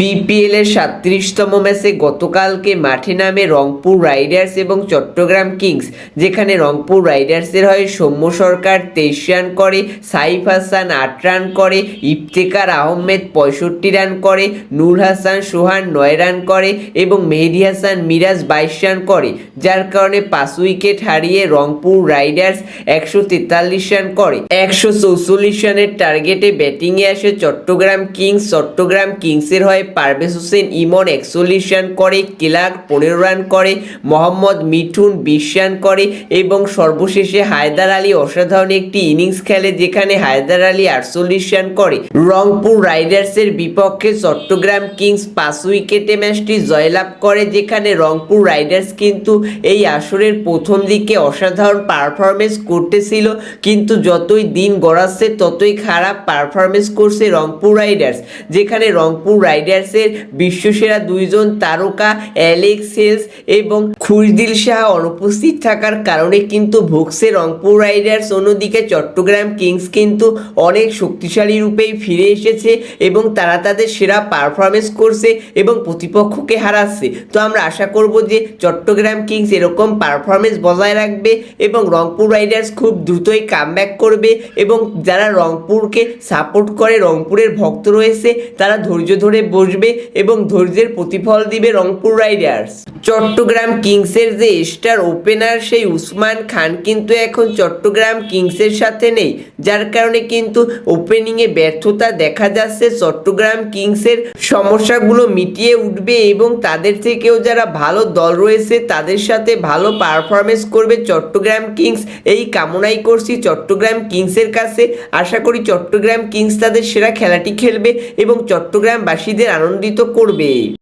BPL এর সাতত্রিশতম ম্যাচে গতকালকে মাঠে নামে রংপুর রাইডার্স এবং চট্টগ্রাম কিংস, যেখানে রংপুর রাইডার্সের হয়ে সৌম্য সরকার তেইশ রান করে, সাইফ হাসান আট রান করে ইফতেকার আহমেদ পঁয়ষট্টি রান করে, নূর হাসান সোহান নয় রান করে এবং মেহেদি হাসান মিরাজ বাইশ রান করে, যার কারণে পাঁচ উইকেট হারিয়ে রংপুর রাইডার্স একশো তেতাল্লিশ রান করে। একশো চৌচল্লিশ রানের টার্গেটে ব্যাটিংয়ে আসে চট্টগ্রাম কিংস, চট্টগ্রাম কিংসের হয়ে পারভেজ হোসেন ইমন একচল্লিশ রান করে ক্লার্ক পনেরো রান করে, মোহাম্মদ মিঠুন বিশ রান করে এবং সর্বশেষে হায়দার আলী অসাধারণ একটি ইনিংস খেলে যেখানে হায়দার আলী আটচল্লিশ রান করে। রংপুর রাইডার্সের বিপক্ষে চট্টগ্রাম কিংস পাঁচ উইকেটে ম্যাচটি জয়লাভ করে, যেখানে রংপুর রাইডার্স কিন্তু এই আসরের প্রথম দিকে অসাধারণ পারফরমেন্স করতেছিল। কিন্তু যতই দিন গড়াচ্ছে, ততই খারাপ পারফরমেন্স করছে রংপুর রাইডার্স, যেখানে রংপুর রাইডার্সের বিশ্বসেরা দুইজন তারকা অ্যালেক্স হেলস এবং খুশদিল শাহ অনুপস্থিত থাকার কারণে কিন্তু ভুগছে রংপুর রাইডার্স অন্যদিকে চট্টগ্রাম কিংস কিন্তু অনেক শক্তিশালী রূপেই ফিরে এসেছে এবং তারা তাদের সেরা পারফরমেন্স করছে এবং প্রতিপক্ষকে হারাচ্ছে। তো আমরা আশা করব যে চট্টগ্রাম কিংস এরকম পারফরমেন্স বজায় রাখবে এবং রংপুর রাইডার্স খুব দ্রুতই কামব্যাক করবে এবং যারা রংপুরকে সাপোর্ট করে, রংপুরের ভক্ত রয়েছে, তারা ধৈর্য ধরে বসবে এবং ধৈর্যের প্রতিফল দিবে রংপুর রাইডার্স। চট্টগ্রাম কিংসের যে স্টার ওপেনার সেই উসমান খান কিন্তু এখন চট্টগ্রাম কিংসের সাথে নেই। যার কারণে কিন্তু ওপেনিংয়ে ব্যর্থতা দেখা যাচ্ছে চট্টগ্রাম কিংসের। সমস্যাগুলো মিটিয়ে উঠবে এবং তাদের থেকেও যারা ভালো দল রয়েছে তাদের সাথে ভালো পারফরমেন্স করবে চট্টগ্রাম কিংস। এই কামনাই করছি চট্টগ্রাম কিংসের কাছে। আশা করি চট্টগ্রাম কিংস তাদের সেরা খেলাটি খেলবে এবং চট্টগ্রামবাসীদের আনন্দিত করবে।